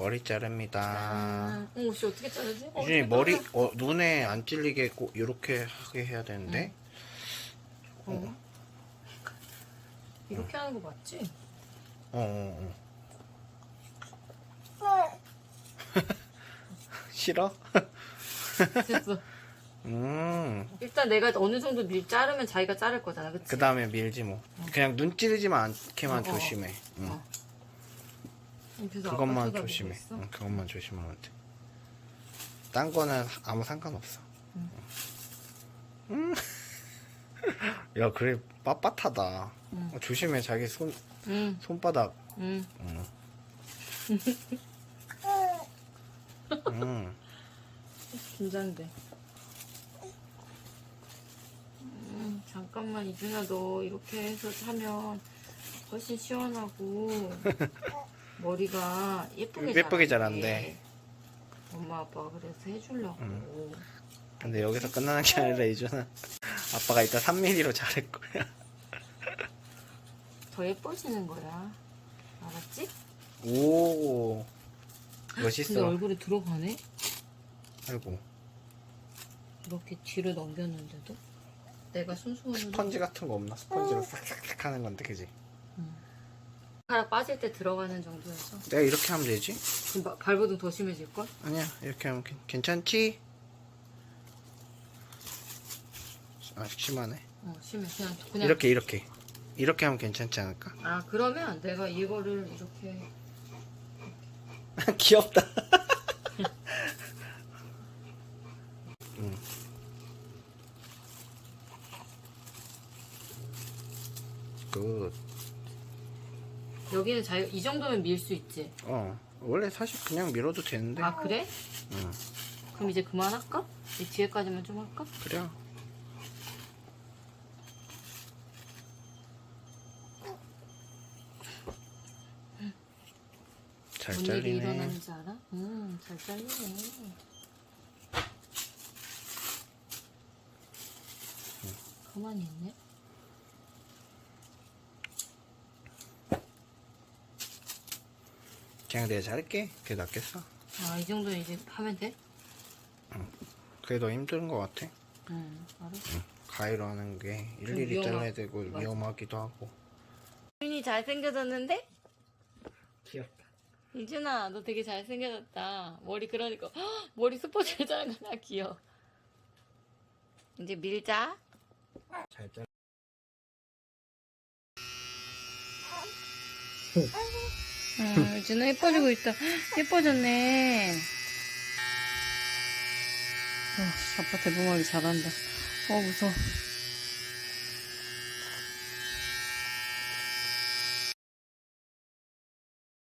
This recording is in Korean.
머리 자릅니다. 아, 어, 씨 어떻게 자르지? 어, 유진이 어떻게 머리? 어, 눈에 안 찔리게 꼭 이렇게 하게 해야 되는데. 어. 이렇게 하는 거 맞지? 어, 어, 어. 싫어? 됐어. 음. 일단 내가 어느 정도 밀 자르면 자기가 자를 거잖아, 그치? 그 다음에 밀지 뭐. 그냥 눈 찌르지만 않게만 어, 어. 조심해. 응. 어. 아빠 그것만 조심해. 응, 그것만 조심하면 돼. 딴 거는 아무 상관없어. 음. 야, 그래 빳빳하다. 응. 어, 조심해, 자기 손 응, 손바닥. 응. 응. 음. 긴장돼. 음, 잠깐만 이준아 너 이렇게 해서 하면 훨씬 시원하고 머리가 예쁘게 예쁘게 자란대. 엄마 아빠가 그래서 해주려고. 근데 여기서 끝나는 게 아니라 이준아 아빠가 이따 3mm로 자를 거야. 더 예뻐지는 거야. 알았지? 오. 근데 멋있어. 얼굴에 들어가네? 아이고. 이렇게 뒤로 넘겼는데도? 내가 순수한 스펀지 같은 거 없나? 스펀지로 싹싹싹 하는 건데, 그지? 손가락 빠질 때 들어가는 정도여서 내가 이렇게 하면 되지? 그럼 바- 발버둥 더 심해질걸? 아니야, 이렇게 하면 괜- 괜찮지? 아, 심하네. 어 심해 그냥 그냥 이렇게, 이렇게. 이렇게 하면 괜찮지 않을까? 아 그러면 내가 이거를 이렇게 귀엽다. 응. 굿. 여기는 자유 이 정도면 밀 수 있지 어, 원래 사실 그냥 밀어도 되는데. 아 그래? 응. 그럼 이제 그만할까? 이 뒤에까지만 좀 할까? 그래. 잘 뭔 일이 잘리네. 일어나는지 알아? 응잘 잘리네 가만히 있네 그냥 내가 자를게. 그게 낫겠어. 아 이 정도는 이제 하면 돼? 그게 더 힘든 것 같아. 응 알았어 가위로 하는 게 일일이 위험하- 잘라야 되고 맞아. 위험하기도 하고. 윤이 잘생겨졌는데? 귀엽다. 이준아 너 되게 잘생겨졌다 머리 그러니까 헉, 머리 스포츠를 자는 거나 귀여워 이제 밀자 잘 잘. 아, 이준아 예뻐지고 있다. 예뻐졌네. 어, 아빠 대부머리 잘한다. 어 무서워